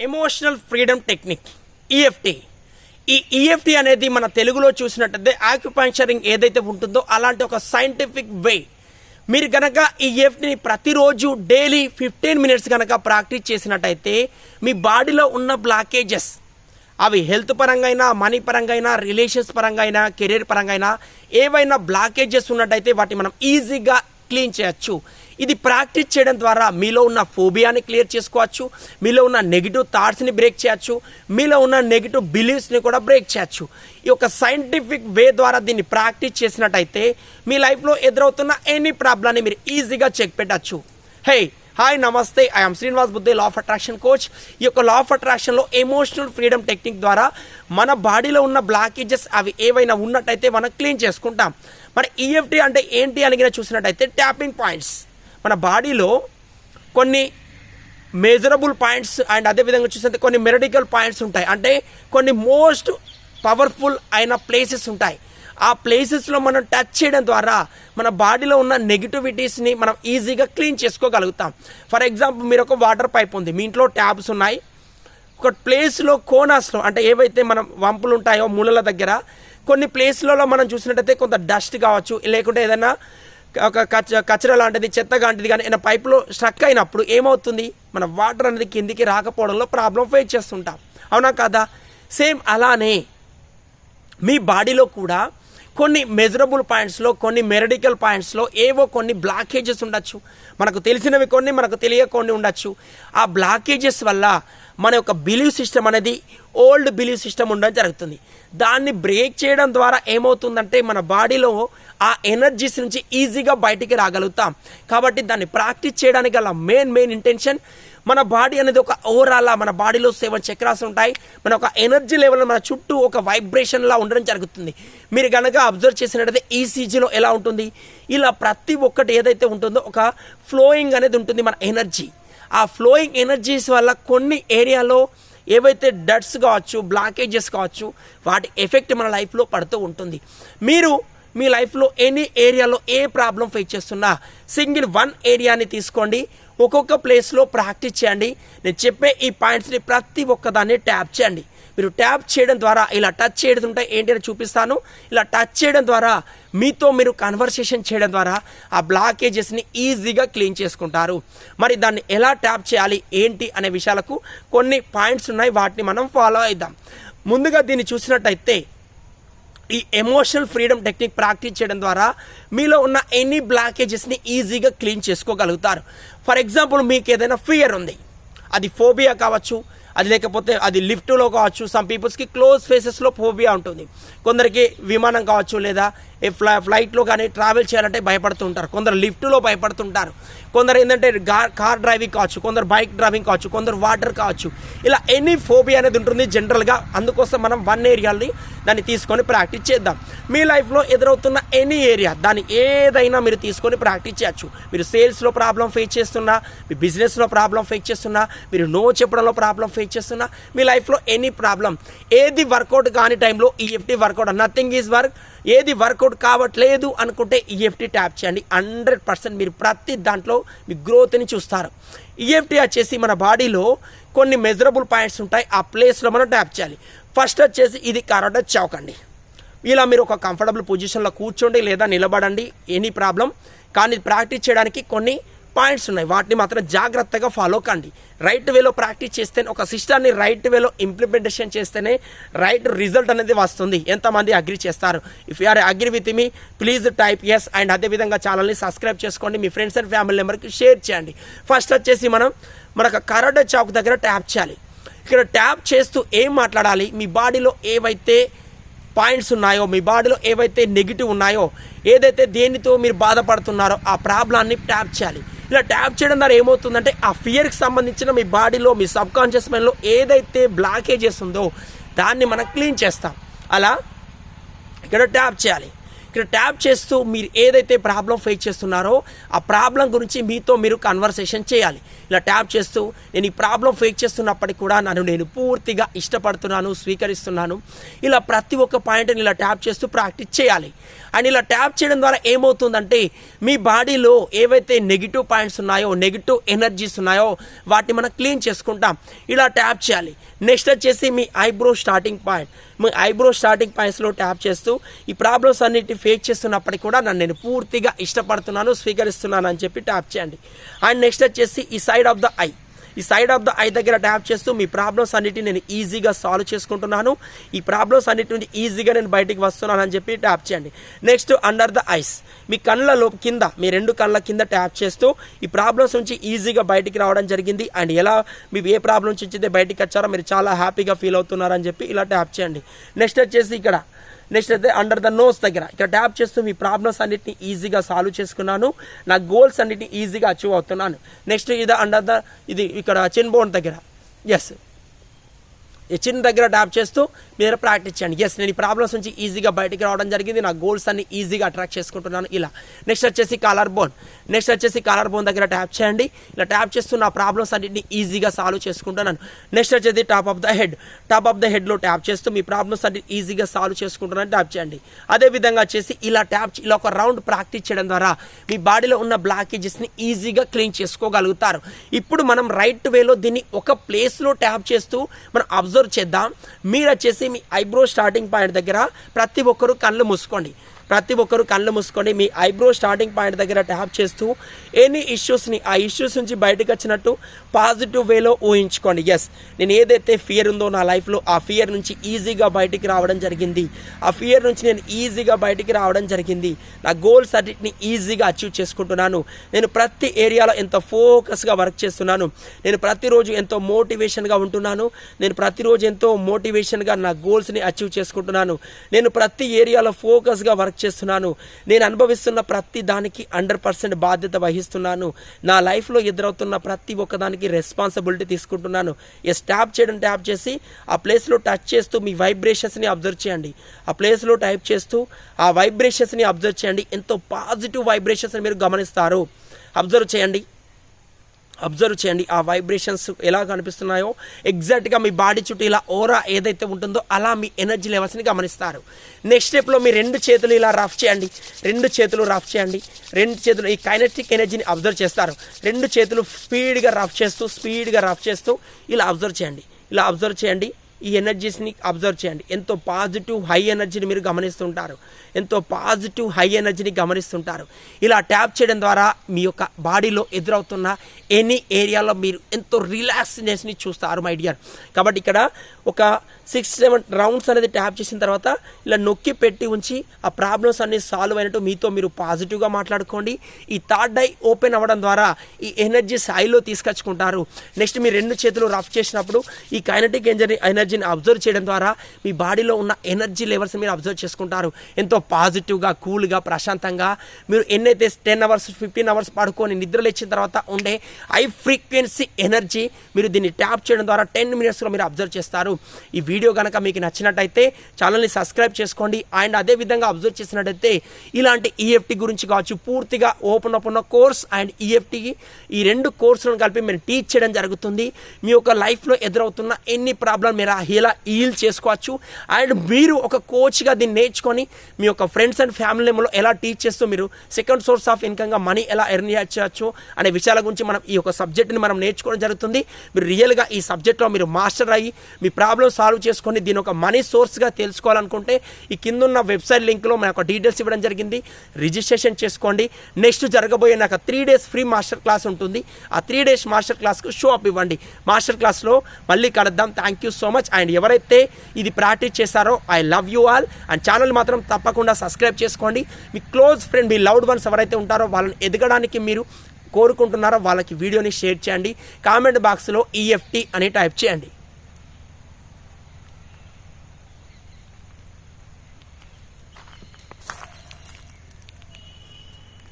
Emotional freedom technique EFT ఈ EFT అనేది మన తెలుగులో చూసినట్టయితే ఆక్యుపాంక్చరింగ్ ఏదైతే ఉంటుందో అలాంటి ఒక సైంటిఫిక్ వే మీరు కనుక ఈ ఈఎఫ్టీని ప్రతిరోజు డైలీ ఫిఫ్టీన్ మినిట్స్ కనుక ప్రాక్టీస్ చేసినట్టయితే మీ బాడీలో ఉన్న బ్లాకేజెస్ అవి హెల్త్ పరంగా అయినా మనీ పరంగా అయినా రిలేషన్స్ పరంగా అయినా కెరీర్ పరంగా అయినా ఏవైనా బ్లాకేజెస్ ఉన్నట్టయితే వాటిని మనం ఈజీగా క్లీన్ చేయొచ్చు. ఇది ప్రాక్టీస్ చేయడం ద్వారా మీలో ఉన్న ఫోబియాని క్లియర్ చేసుకోవచ్చు. మీలో ఉన్న నెగిటివ్ థాట్స్ని బ్రేక్ చేయొచ్చు. మీలో ఉన్న నెగిటివ్ బిలీఫ్స్ని కూడా బ్రేక్ చేయొచ్చు. ఈ యొక్క సైంటిఫిక్ వే ద్వారా దీన్ని ప్రాక్టీస్ చేసినట్టయితే మీ లైఫ్లో ఎదురవుతున్న ఎనీ ప్రాబ్లమ్ని మీరు ఈజీగా చెక్ పెట్టచ్చు. Hey hi namaste. I'm Srinivas Budde law of attraction coach ఈ యొక్క లా ఆఫ్ అట్రాక్షన్లో ఎమోషనల్ ఫ్రీడమ్ టెక్నిక్ ద్వారా మన బాడీలో ఉన్న బ్లాకేజెస్ అవి ఏవైనా ఉన్నట్టయితే మనం క్లీన్ చేసుకుంటాం. మరి ఈఎఫ్టీ అంటే ఏంటి అని చూసినట్టయితే ట్యాపింగ్ పాయింట్స్ మన బాడీలో కొన్ని మెజరబుల్ పాయింట్స్ అండ్ అదేవిధంగా చూసినట్టు కొన్ని మెరడికల్ పాయింట్స్ ఉంటాయి. అంటే కొన్ని మోస్ట్ పవర్ఫుల్ అయిన ప్లేసెస్ ఉంటాయి. ఆ ప్లేసెస్లో మనం టచ్ చేయడం ద్వారా మన బాడీలో ఉన్న నెగిటివిటీస్ని మనం ఈజీగా క్లీన్ చేసుకోగలుగుతాం. ఫర్ ఎగ్జాంపుల్ మీరు ఒక వాటర్ పైప్ ఉంది. మీ ఇంట్లో ట్యాబ్స్ ఉన్నాయి. ఒక ప్లేస్లో కోనాస్లో అంటే ఏవైతే మనం వంపులు ఉంటాయో మూలల దగ్గర కొన్ని ప్లేస్లలో మనం చూసినట్టయితే కొంత డస్ట్ కావచ్చు లేకుంటే ఏదైనా ఒక కచ కచర లాంటిది చెత్త లాంటిది కానీ ఏదైనా పైపులో స్ట్రక్ అయినప్పుడు ఏమవుతుంది? మన వాటర్ అనేది కిందికి రాకపోవడంలో ప్రాబ్లం ఫేస్ చేస్తుంటాం. అవునా కదా? సేమ్ అలానే మీ బాడీలో కూడా కొన్ని మెజరబుల్ పాయింట్స్లో కొన్ని మెరడికల్ పాయింట్స్లో ఏవో కొన్ని బ్లాకేజెస్ ఉండొచ్చు. మనకు తెలిసినవి కొన్ని మనకు తెలియకొని ఉండొచ్చు. ఆ బ్లాకేజెస్ వల్ల మన యొక్క బిలీవ్ సిస్టమ్ అనేది ఓల్డ్ బిలీవ్ సిస్టమ్ ఉండడం జరుగుతుంది. దాన్ని బ్రేక్ చేయడం ద్వారా ఏమవుతుందంటే మన బాడీలో ఆ ఎనర్జీస్ నుంచి ఈజీగా బయటికి రాగలుగుతాం. కాబట్టి దాన్ని ప్రాక్టీస్ చేయడానికి గల మెయిన్ మెయిన్ ఇంటెన్షన్ మన బాడీ అనేది ఒక ఓవరాల్ మన బాడీలో సెవెన్ చక్రాస్ ఉంటాయి. మన ఒక ఎనర్జీ లెవెల్ మన చుట్టూ ఒక వైబ్రేషన్లా ఉండడం జరుగుతుంది. మీరు కనుక అబ్జర్వ్ చేసినట్టయితే ఈసీజీలో ఎలా ఉంటుంది? ఇలా ప్రతి ఒక్కటి ఏదైతే ఉంటుందో ఒక ఫ్లోయింగ్ అనేది ఉంటుంది మన ఎనర్జీ ఆ ఫ్లోయింగ్ ఎనర్జీస్ వల్ల కొన్ని ఏరియాలో ఏవైతే డట్స్ కావచ్చు బ్లాకేజెస్ కావచ్చు వాటి ఎఫెక్ట్ మన లైఫ్లో పడుతూ ఉంటుంది. మీరు మీ లైఫ్లో ఎనీ ఏరియాలో ఏ ప్రాబ్లం ఫేస్ చేస్తున్నా సింగిల్ వన్ ఏరియాని తీసుకోండి. ఒక్కొక్క ప్లేస్లో ప్రాక్టీస్ చేయండి. నేను చెప్పే ఈ పాయింట్స్ని ప్రతి ఒక్కదాన్ని ట్యాప్ చేయండి. మీరు ట్యాప్ చేయడం ద్వారా ఇలా టచ్ చేయడం ఉంటే ఏంటి అని చూపిస్తాను. ఇలా టచ్ చేయడం ద్వారా మీతో మీరు కన్వర్సేషన్ చేయడం ద్వారా ఆ బ్లాకేజెస్ని ఈజీగా క్లీన్ చేసుకుంటారు. మరి దాన్ని ఎలా ట్యాప్ చేయాలి ఏంటి అనే విషయాలకు కొన్ని పాయింట్స్ ఉన్నాయి వాటిని మనం ఫాలో అవుదాం ముందుగా దీన్ని చూసినట్టయితే ఈ ఎమోషనల్ ఫ్రీడమ్ టెక్నిక్ ప్రాక్టీస్ చేయడం ద్వారా మీలో ఉన్న ఎనీ బ్లాకేజెస్ని ఈజీగా క్లీన్ చేసుకోగలుగుతారు. ఫర్ ఎగ్జాంపుల్ మీకు ఏదైనా ఫియర్ ఉంది. అది ఫోబియా కావచ్చు అది లేకపోతే అది లిఫ్ట్లో కావచ్చు సమ్ పీపుల్స్కి క్లోజ్ ఫేసెస్లో ఫోబియా ఉంటుంది. కొందరికి విమానం కావచ్చు లేదా ఫ్లై ఫ్లైట్లో కానీ ట్రావెల్ చేయాలంటే భయపడుతుంటారు కొందరు లిఫ్ట్లో భయపడుతుంటారు. కొందరు ఏంటంటే కార్ డ్రైవింగ్ కావచ్చు కొందరు బైక్ డ్రైవింగ్ కావచ్చు కొందరు వాటర్ కావచ్చు. ఇలా ఎనీ ఫోబియా అనేది ఉంటుంది జనరల్గా. అందుకోసం మనం వన్ ఏరియాని దాన్ని తీసుకొని ప్రాక్టీస్ చేద్దాం. మీ లైఫ్లో ఎదురవుతున్న ఎనీ ఏరియా దాన్ని ఏదైనా మీరు తీసుకొని ప్రాక్టీస్ చేయొచ్చు. మీరు సేల్స్లో ప్రాబ్లం ఫేస్ చేస్తున్నా మీ బిజినెస్లో ప్రాబ్లం ఫేస్ చేస్తున్నా మీరు నో చెప్పడంలో ప్రాబ్లం ఫేస్ చేస్తున్నా మీ లైఫ్లో ఎనీ ప్రాబ్లం ఏది వర్కౌట్ కాని టైంలో EFT work out nothing is work ఏది వర్కౌట్ కావట్లేదు అనుకుంటే ఈఎఫ్టీ ట్యాప్ చేయండి. హండ్రెడ్ పర్సెంట్ మీరు ప్రతి దాంట్లో మీ గ్రోత్ని చూస్తారు. ఈఎఫ్టీ వచ్చేసి మన బాడీలో కొన్ని మెజరబుల్ పాయింట్స్ ఉంటాయి. ఆ ప్లేస్లో మనం ట్యాప్ చేయాలి. ఫస్ట్ వచ్చేసి ఇది కరాటే చౌక్ అండి ఇలా మీరు ఒక కంఫర్టబుల్ పొజిషన్లో కూర్చోండి లేదా నిలబడండి. ఎనీ ప్రాబ్లం కానీ ప్రాక్టీస్ చేయడానికి కొన్ని పాయింట్స్ ఉన్నాయి. వాటిని మాత్రం జాగ్రత్తగా ఫాలో కండి. రైట్ వేలో ప్రాక్టీస్ చేస్తేనే ఒక సిస్టాన్ని రైట్ వేలో ఇంప్లిమెంటేషన్ చేస్తేనే రైట్ రిజల్ట్ అనేది వస్తుంది. ఎంతమంది అగ్రి చేస్తారు? If you are agree with me please type yes and అదేవిధంగా ఛానల్ని సబ్స్క్రైబ్ చేసుకోండి. మీ ఫ్రెండ్స్ అండ్ ఫ్యామిలీ మెంబర్కి షేర్ చేయండి. ఫస్ట్ వచ్చేసి మనం మనకు కరాటే చౌక్ దగ్గర ట్యాప్ చేయాలి. ఇక్కడ ట్యాప్ చేస్తూ ఏం మాట్లాడాలి? మీ బాడీలో ఏవైతే పాయింట్స్ ఉన్నాయో మీ బాడీలో ఏవైతే నెగిటివ్ ఉన్నాయో ఏదైతే దేనితో మీరు బాధపడుతున్నారో ఆ ప్రాబ్లాన్ని ట్యాప్ చేయాలి. ఇలా ట్యాప్ చేయడం ద్వారా ఏమవుతుందంటే ఆ ఫియర్కి సంబంధించిన మీ బాడీలో మీ సబ్ కాన్షియస్ మైండ్లో ఏదైతే బ్లాకేజెస్ ఉందో దాన్ని మనం క్లీన్ చేస్తాం. అలా? ఇక్కడ ట్యాప్ చేయాలి. ఇక్కడ ట్యాప్ చేస్తూ మీరు ఏదైతే ప్రాబ్లం ఫేస్ చేస్తున్నారో ఆ ప్రాబ్లం గురించి మీతో మీరు కన్వర్సేషన్ చేయాలి. ఇలా ట్యాప్ చేస్తూ నేను ఈ ప్రాబ్లం ఫేస్ చేస్తున్నప్పటికీ కూడా నన్ను నేను పూర్తిగా ఇష్టపడుతున్నాను స్వీకరిస్తున్నాను. ఇలా ప్రతి ఒక్క పాయింట్ని ఇలా ట్యాప్ చేస్తూ ప్రాక్టీస్ చేయాలి. అండ్ ఇలా ట్యాప్ చేయడం ద్వారా ఏమవుతుందంటే మీ బాడీలో ఏవైతే నెగిటివ్ పాయింట్స్ ఉన్నాయో నెగిటివ్ ఎనర్జీస్ ఉన్నాయో వాటిని మనం క్లీన్ చేసుకుంటాం. ఇలా ట్యాప్ చేయాలి. నెక్స్ట్ వచ్చేసి మీ ఐబ్రో స్టార్టింగ్ పాయింట్. మీ ఐబ్రో స్టార్టింగ్ పాయింట్స్లో ట్యాప్ చేస్తూ ఈ ప్రాబ్లమ్స్ అన్నిటి ఫేస్ చేస్తున్నప్పటికీ కూడా నన్ను నేను పూర్తిగా ఇష్టపడుతున్నాను స్వీకరిస్తున్నాను అని చెప్పి ట్యాప్ చేయండి. అండ్ నెక్స్ట్ వచ్చేసి ఈ సైడ్ ఆఫ్ ద ఐ. ఈ సైడ్ ఆఫ్ ద ఐ దగ్గర ట్యాప్ చేస్తూ మీ ప్రాబ్లమ్స్ అన్నిటిని నేను ఈజీగా సాల్వ్ చేసుకుంటున్నాను. ఈ ప్రాబ్లమ్స్ అన్నిటి నుంచి ఈజీగా నేను బయటికి వస్తున్నాను అని చెప్పి ట్యాప్ చేయండి. నెక్స్ట్ అండర్ ద ఐస్ మీ కళ్ళలో కింద మీ రెండు కళ్ళ కింద ట్యాప్ చేస్తూ ఈ ప్రాబ్లమ్స్ నుంచి ఈజీగా బయటికి రావడం జరిగింది. అండ్ ఎలా మీరు ఏ ప్రాబ్లమ్స్ నుంచి బయటికి వచ్చారో మీరు చాలా హ్యాపీగా ఫీల్ అవుతున్నారని చెప్పి ఇలా ట్యాప్ చేయండి. నెక్స్ట్ వచ్చేసి ఇక్కడ. నెక్స్ట్ అయితే అండర్ ద నోస్ దగ్గర. ఇక్కడ ట్యాప్ చేస్తూ మీ ప్రాబ్లమ్స్ అన్నిటిని ఈజీగా సాల్వ్ చేసుకున్నాను. నా గోల్స్ అన్నిటిని ఈజీగా అచీవ్ అవుతున్నాను. నెక్స్ట్ ఇది అండర్ ద ఇది ఇక్కడ చిన్ బోన్ దగ్గర. ఎస్ ఇచ్చిన చిన్న దగ్గర ట్యాప్ చేస్తూ మీరు ప్రాక్టీస్ చేయండి. ఎస్ నేను ఈ ప్రాబ్లమ్స్ నుంచి ఈజీగా బయటికి రావడం జరిగింది. నా గోల్స్ అన్ని ఈజీగా అట్రాక్ట్ చేసుకుంటున్నాను. ఇలా. నెక్స్ట్ వచ్చేసి కాలర్ బోన్ నెక్స్ట్ వచ్చేసి కాలర్ బోన్ దగ్గర ట్యాప్ చేయండి. ఇలా ట్యాప్ చేస్తూ నా ప్రాబ్లమ్స్ అన్నింటినీ ఈజీగా సాల్వ్ చేసుకుంటున్నాను. నెక్స్ట్ వచ్చేసి top of the head top of the హెడ్లో tap చేస్తూ మీ ప్రాబ్లమ్స్ అన్ని ఈజీగా సాల్వ్ చేసుకుంటున్నాను. ట్యాప్ చేయండి. అదే విధంగా వచ్చేసి ఇలా ట్యాప్ ఇలా ఒక రౌండ్ ప్రాక్టీస్ చేయడం ద్వారా మీ బాడీలో ఉన్న బ్లాకేజెస్ని ఈజీగా క్లీన్ చేసుకోగలుగుతారు. ఇప్పుడు మనం రైట్ వేలో దీన్ని ఒక ప్లేస్లో ట్యాప్ చేస్తూ మనం అబ్జర్వ్ చేద్దాం. మీరు వచ్చేసి మీ ఐబ్రో స్టార్టింగ్ పాయింట్ దగ్గర ప్రతి ఒక్కరు కళ్ళు మూసుకోండి. ప్రతి ఒక్కరు కళ్ళు మూసుకోండి. మీ ఐబ్రో స్టార్టింగ్ పాయింట్ దగ్గర ట్యాప్ చేస్తూ ఎనీ ఇష్యూస్ని ఆ ఇష్యూస్ నుంచి బయటకు వచ్చినట్టు పాజిటివ్ వేలో ఊహించుకోండి. ఎస్ నేను ఏదైతే ఫియర్ ఉందో నా లైఫ్లో ఆ ఫియర్ నుంచి ఈజీగా బయటికి రావడం జరిగింది. ఆ ఫియర్ నుంచి నేను ఈజీగా బయటికి రావడం జరిగింది. నా గోల్స్ అన్నిటిని ఈజీగా అచీవ్ చేసుకుంటున్నాను. నేను ప్రతి ఏరియాలో ఎంత ఫోకస్గా వర్క్ చేస్తున్నాను. నేను ప్రతిరోజు ఎంతో మోటివేషన్గా ఉంటున్నాను. నేను ప్రతిరోజు ఎంతో మోటివేషన్గా నా గోల్స్ని అచీవ్ చేసుకుంటున్నాను. నేను ప్రతి ఏరియాలో ఫోకస్గా వర్క్ చేస్తున్నాను. నేను అనుభవిస్తున్న ప్రతి దానికి హండ్రెడ్ పర్సెంట్ బాధ్యత వహిస్తున్నాను నా లైఫ్లో ఎదురవుతున్న ప్రతి ఒక్కదానికి రెస్పాన్సిబిలిటీ తీసుకుంటున్నాను. ఎస్ ట్యాప్ చేయడం ట్యాప్ చేసి ఆ ప్లేస్లో టచ్ చేస్తూ మీ వైబ్రేషన్స్ని అబ్జర్వ్ చేయండి. ఆ ప్లేస్లో టైప్ చేస్తూ ఆ వైబ్రేషన్స్ని అబ్జర్వ్ చేయండి. ఎంతో పాజిటివ్ వైబ్రేషన్స్ని మీరు గమనిస్తారు. అబ్జర్వ్ చేయండి. అబ్జర్వ్ చేయండి. ఆ వైబ్రేషన్స్ ఎలా కనిపిస్తున్నాయో? ఎగ్జాక్ట్గా మీ బాడీ చుట్టూ ఇలా ఓరా ఏదైతే ఉంటుందో అలా మీ ఎనర్జీ లెవెల్స్ని గమనిస్తారు. నెక్స్ట్ స్టెప్లో మీ రెండు చేతులు ఇలా రఫ్ చేయండి. రెండు చేతులు రఫ్ చేయండి. రెండు చేతులు ఈ కైనెటిక్ ఎనర్జీని అబ్జర్వ్ చేస్తారు. రెండు చేతులు స్పీడ్గా రఫ్ చేస్తూ స్పీడ్గా రఫ్ చేస్తూ ఇలా అబ్జర్వ్ చేయండి. ఇలా అబ్జర్వ్ చేయండి. ఈ ఎనర్జీస్ని అబ్జర్వ్ చేయండి. ఎంతో పాజిటివ్ హై ఎనర్జీని మీరు గమనిస్తుంటారు. ఎంతో పాజిటివ్ హై ఎనర్జీని గమనిస్తుంటారు. ఇలా ట్యాప్ చేయడం ద్వారా మీ యొక్క బాడీలో ఎదురవుతున్న ఎనీ ఏరియాలో మీరు ఎంతో రిలాక్స్నెస్ని చూస్తారు మై డియర్ కాబట్టి ఇక్కడ ఒక సిక్స్ సెవెన్ రౌండ్స్ అనేది ట్యాప్ చేసిన తర్వాత ఇలా నొక్కి పెట్టి ఉంచి ఆ ప్రాబ్లమ్స్ అన్ని సాల్వ్ అయినట్టు మీతో మీరు పాజిటివ్గా మాట్లాడుకోండి. ఈ థర్డ్ ఐ ఓపెన్ అవ్వడం ద్వారా ఈ ఎనర్జీ స్థాయిలో తీసుకొచ్చుకుంటారు. నెక్స్ట్ మీ రెండు చేతులు రఫ్ చేసినప్పుడు ఈ కైనటిక్ ఎనర్జీ ఎనర్జీని అబ్జర్వ్ చేయడం ద్వారా మీ బాడీలో ఉన్న ఎనర్జీ లెవెల్స్ మీరు అబ్జర్వ్ చేసుకుంటారు. ఎంతో పాజిటివ్గా కూల్గా ప్రశాంతంగా మీరు ఎన్నైతే టెన్ అవర్స్ ఫిఫ్టీన్ అవర్స్ పడుకొని నిద్ర లేచిన తర్వాత ఉండే హై ఫ్రీక్వెన్సీ ఎనర్జీ మీరు దీన్ని ట్యాప్ చేయడం ద్వారా టెన్ మినిట్స్లో మీరు అబ్జర్వ్ చేస్తారు. ఈ వీడియో కనుక మీకు నచ్చినట్టయితే ఛానల్ని సబ్స్క్రైబ్ చేసుకోండి. అండ్ అదే విధంగా అబ్జర్వ్ చేసినట్టయితే ఇలాంటి ఈఎఫ్టీ గురించి కావచ్చు పూర్తిగా ఓపెన్ అప్ ఉన్న కోర్స్ అండ్ ఈఎఫ్టీ ఈ రెండు కోర్సులను కలిపి మీరు టీచ్ చేయడం జరుగుతుంది. మీ యొక్క లైఫ్లో ఎదురవుతున్న ఎన్ని ప్రాబ్లం మీరు ఇలా హీల్ చేసుకోవచ్చు. అండ్ మీరు ఒక కోచ్గా దీన్ని నేర్చుకొని మీ యొక్క ఫ్రెండ్స్ అండ్ ఫ్యామిలీ మెంబర్లో ఎలా టీచ్ చేస్తూ మీరు సెకండ్ సోర్స్ ఆఫ్ ఇన్కమ్గా మనీ ఎలా ఎర్న్ చేయవచ్చు అనే విషయాల గురించి మనం ఈ యొక్క సబ్జెక్ట్ని మనం నేర్చుకోవడం జరుగుతుంది. మీరు రియల్గా ఈ సబ్జెక్ట్లో మీరు మాస్టర్ అయ్యి మీ ప్రాబ్లమ్ సాల్వ్ చేసుకొని దీని ఒక మనీ సోర్స్గా తెలుసుకోవాలనుకుంటే ఈ కింద ఉన్న వెబ్సైట్ లింక్లో మన యొక్క డీటెయిల్స్ ఇవ్వడం జరిగింది. రిజిస్ట్రేషన్ చేసుకోండి. నెక్స్ట్ జరగబోయే నాకు three days free master class ఉంటుంది. ఆ త్రీ డేస్ మాస్టర్ క్లాస్కు షో అప్ ఇవ్వండి. మాస్టర్ క్లాస్లో మళ్ళీ కలుద్దాం. Thank you so much. And ఎవరైతే ఇది ప్రాక్టీస్ చేశారో I love you all. And channel మాత్రం తప్పకుండా సబ్స్క్రైబ్ చేసుకోండి. మీ క్లోజ్ ఫ్రెండ్ మీ లవ్డ్ వన్స్ ఎవరైతే ఉంటారో వాళ్ళని ఎదగడానికి మీరు కోరుకుంటున్నారో వాళ్ళకి వీడియోని షేర్ చేయండి. కామెంట్ బాక్స్లో ఈఎఫ్టీ అని టైప్ చేయండి.